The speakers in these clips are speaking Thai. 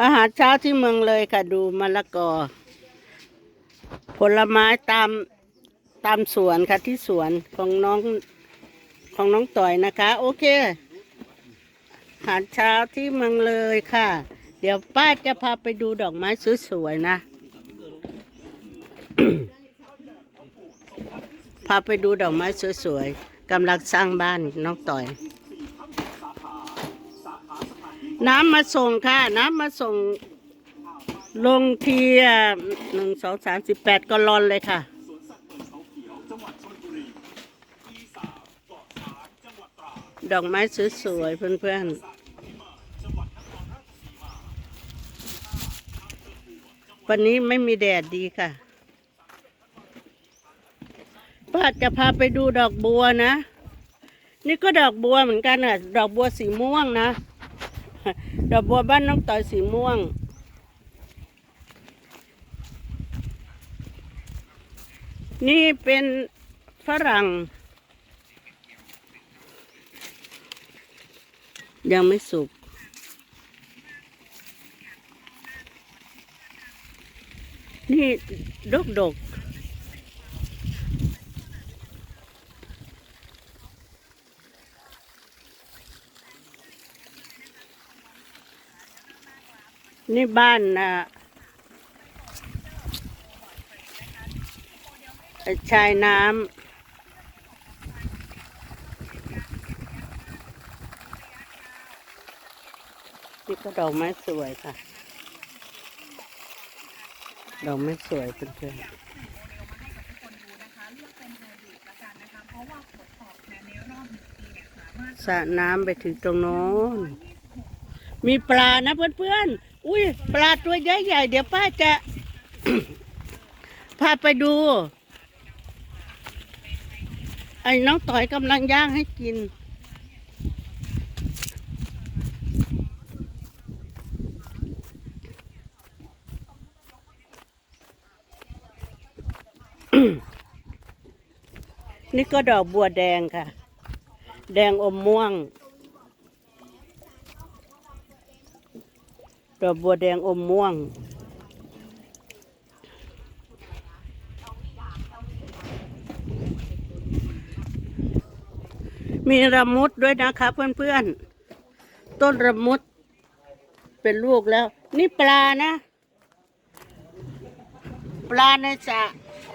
อาหารเช้าที่เมืองเลยค่ะดูมะละกอ ผลไม้ตามตามสวนค่ะที่สวนของน้องของน้องต่อยนะคะ โอเค อาหารเช้าที่เมืองเลยค่ะ เดี๋ยวป้าจะพาไปดูดอกไม้สวยๆนะ พาไปดูดอกไม้สวยๆกำลังสร้างบ้านน้องต่อย น้ำมาส่งค่ะ น้ำมาส่ง ลงทีหนึ่งสองสามสิบแปดกอลอนเลยค่ะดอกไม้สวยๆเพื่อนๆ วันนี้ไม่มีแดดดีค่ะ ป้าจะพาไปดูดอกบัวนะ นี่ก็ดอกบัวเหมือนกันอะ ดอกบัวสีม่วงนะ ดอกบัวบ้านน้องต่อยสีม่วง นี่เป็นฝรั่ง ยังไม่สุกนี่ดกดก นี่บ้านนะชายน้ำนี่ก็ดอกไม้สวยค่ะ ดอกไม้สวยเพื่อนสระน้ำไปถึงตรงโน้น มีปลานะเพื่อนๆ อุ้ยปลาตัวใหญ่ๆเดี๋ยวป้าจะ พาไปดู ไอ้น้องต่อยกำลังย่างให้กิน นี่ก็ดอกบัวแดงค่ะ แดงอมม่วง ดอกบัวแดงอมม่วง มีระมุดด้วยนะคะเพื่อนๆ ต้นระมุด เป็นลูกแล้ว นี่ปลานะ ปลาในสระ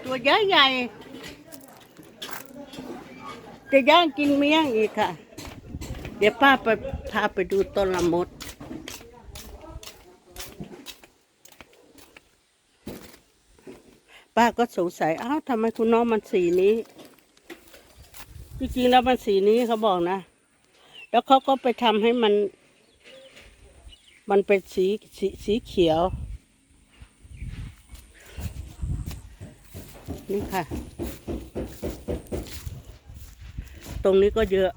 ตัวใหญ่ใหญ่จะย่างกินเมี่ยงอีกค่ะ เดี๋ยวป้าไปพาไปดูต้นละมุด ป้าก็สงสัยอ้าวทำไมคุณน้องมันสีนี้จริงๆแล้วมันสีนี้เขาบอกนะ แล้วเขาก็ไปทำให้มัน มันเป็นสีสีสีเขียว นี่ค่ะ ตรงนี้ก็เยอะ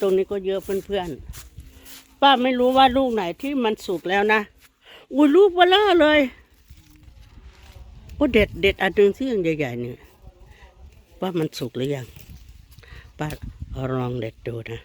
ตรงนี้ก็เยอะเพื่อนๆป้าไม่รู้ว่าลูกไหนที่มันสุกแล้วนะ อุ้ยลูกเบลอเลยโอ้เด็ดเด็ดอันหนึ่งที่ยังใหญ่ๆเนี่ยว่ามันสุกหรือยังป้าลองเด็ดดูนะ